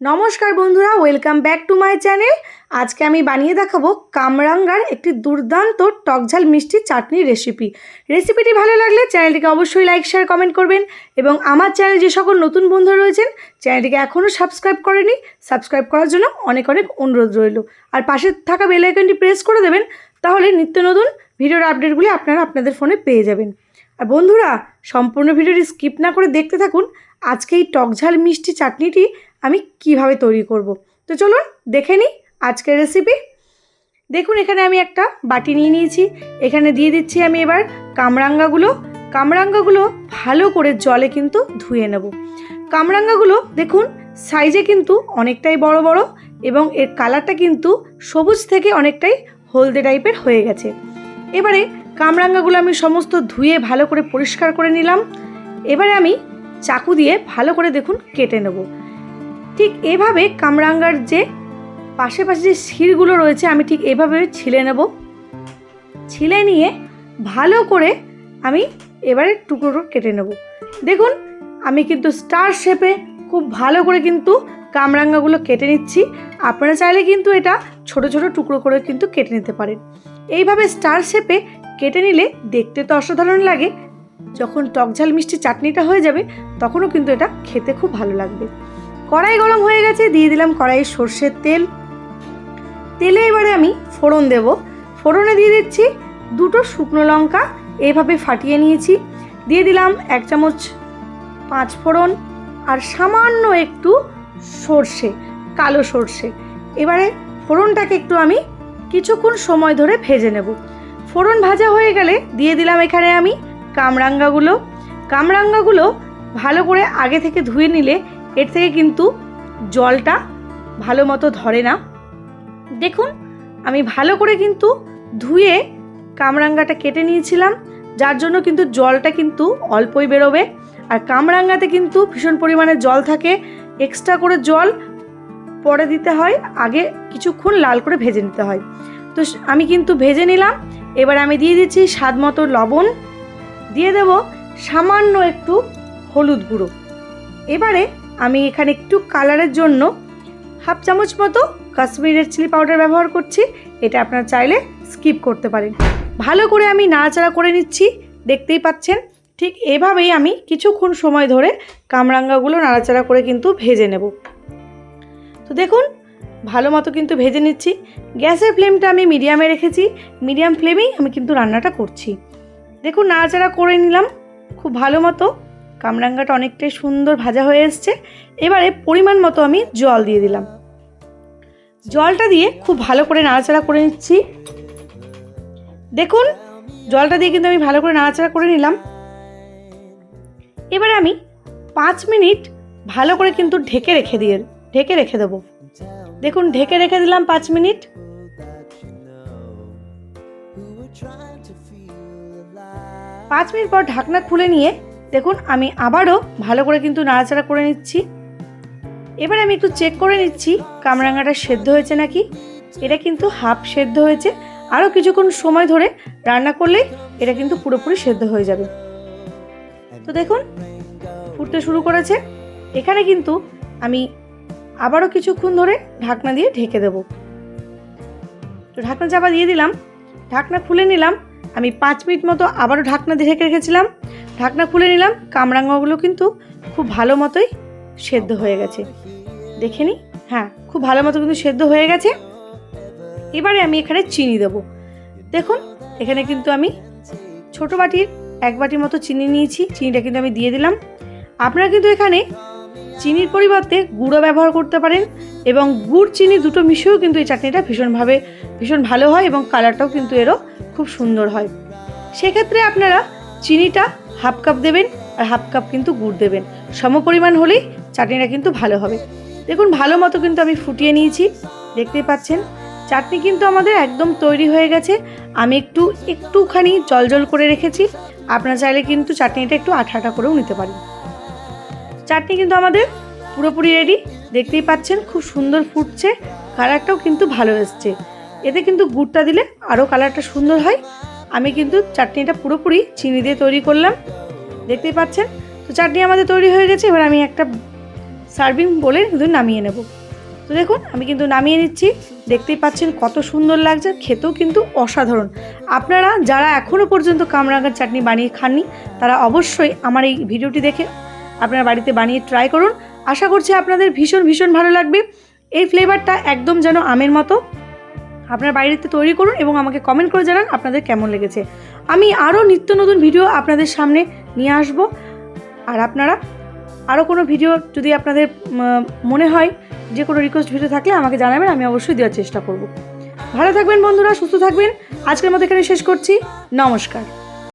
নমস্কার বন্ধুরা welcome back to my channel আজকে আমি বানিয়ে দেখাবো কামরাঙ্গার একটি দুর্দান্ত টকঝাল মিষ্টি চাটনি রেসিপি রেসিপিটি ভালো লাগলে চ্যানেলটিকে অবশ্যই লাইক শেয়ার কমেন্ট করবেন এবং আমার চ্যানেল যে সকল নতুন বন্ধু রয়েছেন চ্যানেলটিকে এখনও সাবস্ক্রাইব করেনি সাবস্ক্রাইব করার জন্য অনেক অনেক অনুরোধ রইল। আর পাশে থাকা বেল আইকনটি প্রেস করে দেবেন, তাহলে নিত্য নতুন ভিডিওর আপডেটগুলি আপনারা আপনাদের ফোনে পেয়ে যাবেন। আর বন্ধুরা, সম্পূর্ণ ভিডিওটি স্কিপ না করে দেখতে থাকুন, আজকে এই টকঝাল মিষ্টি চাটনিটি আমি কীভাবে তৈরি করব? তো চলুন দেখে নিই আজকের রেসিপি দেখুন, এখানে আমি একটা বাটি নিয়ে নিয়েছি। এখানে দিয়ে দিচ্ছি আমি এবার কামরাঙ্গাগুলো। কামরাঙ্গাগুলো ভালো করে জলে কিন্তু ধুয়ে নেব। কামরাঙ্গাগুলো দেখুন সাইজে কিন্তু অনেকটাই বড় বড় এবং এর কালারটা কিন্তু সবুজ থেকে অনেকটাই হলদে টাইপের হয়ে গেছে। এবারে কামরাঙ্গাগুলো আমি সমস্ত ধুয়ে ভালো করে পরিষ্কার করে নিলাম। এবারে আমি চাকু দিয়ে ভালো করে দেখুন কেটে নেব। ঠিক এভাবে কামরাঙ্গার যে পাশে পাশে যে শিরগুলো রয়েছে, আমি ঠিক এভাবে ছিলে নেব। ছিলে নিয়ে ভালো করে আমি এবারে টুকরো কেটে নেব। দেখুন, আমি কিন্তু স্টার শেপে খুব ভালো করে কিন্তু কামরাঙ্গাগুলো কেটে নিচ্ছি। আপনারা চাইলে কিন্তু এটা ছোট ছোট টুকরো করে কিন্তু কেটে নিতে পারেন। এইভাবে স্টার শেপে কেটে নিলে দেখতে তো অসাধারণ লাগে। যখন টকঝাল মিষ্টি চাটনিটা হয়ে যাবে, তখনও কিন্তু এটা খেতে খুব ভালো লাগবে। কড়াই গরম হয়ে গেছে, দিয়ে দিলাম কড়াইয়ে সর্ষের তেল। তেলে এবারে আমি ফোড়ন দেব। ফোড়নে দিয়ে দিচ্ছি দুটো শুকনো লঙ্কা এইভাবে ফাটিয়ে নিয়েছি। দিয়ে দিলাম এক চামচ পাঁচ ফোড়ন আর সামান্য একটু সর্ষে, কালো সর্ষে। এবারে ফোড়নটাকে একটু আমি কিছুক্ষণ সময় ধরে ভেজে নেব। ফোড়ন ভাজা হয়ে গেলে দিয়ে দিলাম এখানে আমি কামরাঙ্গাগুলো। কামরাঙ্গাগুলো ভালো করে আগে থেকে ধুয়ে নিলে এর থেকে কিন্তু জলটা ভালো মতো ধরে না। দেখুন, আমি ভালো করে কিন্তু ধুয়ে কামরাঙ্গাটা কেটে নিয়েছিলাম, যার জন্য কিন্তু জলটা কিন্তু অল্পই বেরোবে। আর কামরাঙ্গাতে কিন্তু ভীষণ পরিমাণে জল থাকে এক্সট্রা করে জল পরে দিতে হয়, আগে কিছুক্ষণ লাল করে ভেজে নিতে হয়। তো আমি কিন্তু ভেজে নিলাম, এবার আমি দিয়ে দিচ্ছি স্বাদ মতো লবণ, দিয়ে দেব সামান্য একটু হলুদ গুঁড়ো। এবারে আমি এখানে একটু কালারের জন্য হাফ চামচ মতো কাশ্মীরের চিলি পাউডার ব্যবহার করছি। এটা আপনারা চাইলে স্কিপ করতে পারেন। ভালো করে আমি নাড়াচাড়া করে নিচ্ছি, দেখতেই পাচ্ছেন। ঠিক এভাবেই আমি কিছুক্ষণ সময় ধরে কামরাঙ্গাগুলো নাড়াচাড়া করে কিন্তু ভেজে নেব। তো দেখুন, ভালো মতো কিন্তু ভেজে নিচ্ছি। গ্যাসের ফ্লেমটা আমি মিডিয়ামে রেখেছি। মিডিয়াম ফ্লেমেই আমি কিন্তু রান্নাটা করছি। দেখুন, নাড়াচাড়া করে নিলাম খুব ভালো মতো। কামরাঙ্গাটা অনেকটাই সুন্দর ভাজা হয়ে এসছে। এবারে পরিমাণ মতো আমি জল দিয়ে দিলাম। জলটা দিয়ে খুব ভালো করে নাড়াচাড়া করে নিচ্ছি। দেখুন, জলটা দিয়ে কিন্তু আমি ভালো করে নাড়াচাড়া করে নিলাম। এবারে আমি পাঁচ মিনিট ভালো করে কিন্তু ঢেকে রেখে দিয়ে, ঢেকে রেখে দেবো। দেখুন, ঢেকে রেখে দিলাম পাঁচ মিনিট। পাঁচ মিনিট পর ঢাকনা খুলে নিয়ে দেখুন, আমি আবারও ভালো করে কিন্তু নাড়াচাড়া করে নিচ্ছি। এবার আমি একটু চেক করে নিচ্ছি, কামরাঙাটা সেদ্ধ হয়েছে নাকি? এটা কিন্তু হাফ সেদ্ধ হয়েছে। আরও কিছুক্ষণ সময় ধরে রান্না করলেই এটা কিন্তু পুরোপুরি সেদ্ধ হয়ে যাবে। তো দেখুন, ফুটতে শুরু করেছে। এখানে কিন্তু আমি আবারও কিছুক্ষণ ধরে ঢাকনা দিয়ে ঢেকে দেব। তো ঢাকনা চাপা দিয়ে দিলাম। ঢাকনা খুলে নিলাম। আমি পাঁচ মিনিট মতো আবারও ঢাকনা দিয়ে ঢেকে রেখেছিলাম। ঢাকনা খুলে নিলাম, কামরাঙ্গাগুলো কিন্তু খুব ভালো মতোই সেদ্ধ হয়ে গেছে। দেখে নি? হ্যাঁ খুব ভালো মতো কিন্তু সেদ্ধ হয়ে গেছে। এবারে আমি এখানে চিনি দেব। দেখুন, এখানে কিন্তু আমি ছোট বাটির এক বাটির মতো চিনি নিয়েছি, চিনিটা কিন্তু আমি দিয়ে দিলাম। আপনারা কিন্তু এখানে চিনির পরিবর্তে গুঁড়ো ব্যবহার করতে পারেন এবং গুড় চিনি দুটো মিশিয়েও কিন্তু এই চাটনিটা ভীষণভাবে, ভীষণ ভালো হয় এবং কালারটাও কিন্তু এরও খুব সুন্দর হয়। সেক্ষেত্রে আপনারা চিনিটা হাফ কাপ দেবেন আর হাফ কাপ কিন্তু গুড় দেবেন। সম পরিমাণ হলেই চাটনিটা কিন্তু ভালো হবে। দেখুন, ভালো মতো কিন্তু আমি ফুটিয়ে নিয়েছি। দেখতেই পাচ্ছেন, চাটনি কিন্তু আমাদের একদম তৈরি হয়ে গেছে। আমি একটু, একটুখানি জল জল করে রেখেছি। আপনারা চাইলে কিন্তু চাটনিটা একটু আঠা আঠা করেও নিতে পারেন। চাটনি কিন্তু আমাদের পুরোপুরি রেডি দেখতেই পাচ্ছেন, খুব সুন্দর ফুটছে। কালারটাও কিন্তু ভালো এসছে। এতে কিন্তু গুড়টা দিলে আরও কালারটা সুন্দর হয়। আমি কিন্তু চাটনিটা পুরোপুরি চিনি দিয়ে তৈরি করলাম। দেখতেই পাচ্ছেন? তো চাটনি আমাদের তৈরি হয়ে গেছে, এবার আমি একটা সার্ভিং বলে কিন্তু নামিয়ে নেব। তো দেখুন, আমি কিন্তু নামিয়ে নিচ্ছি। দেখতেই পাচ্ছেন কত সুন্দর লাগছে, খেতেও কিন্তু অসাধারণ। আপনারা যারা এখনও পর্যন্ত কামরাঙ্গার চাটনি বানিয়ে খাননি, তারা অবশ্যই আমার এই ভিডিওটি দেখে আপনারা বাড়িতে বানিয়ে ট্রাই করুন। আশা করছি আপনাদের ভীষণ ভীষণ ভালো লাগবে। এই ফ্লেভারটা একদম যেন আমের মতো আপনার বাড়িতে তৈরি করুন এবং আমাকে কমেন্ট করে জানান আপনাদের কেমন লেগেছে। আমি আরও নিত্য নতুন ভিডিও আপনাদের সামনে নিয়ে আসব। আর আপনারা আরও কোনো ভিডিও যদি আপনাদের মনে হয় যে কোনো রিকোয়েস্ট ভিডিও থাকলে আমাকে জানাবেন, আমি অবশ্যই দেওয়ার চেষ্টা করব। ভালো থাকবেন বন্ধুরা, সুস্থ থাকবেন। আজকের মতো এখানে শেষ করছি। নমস্কার।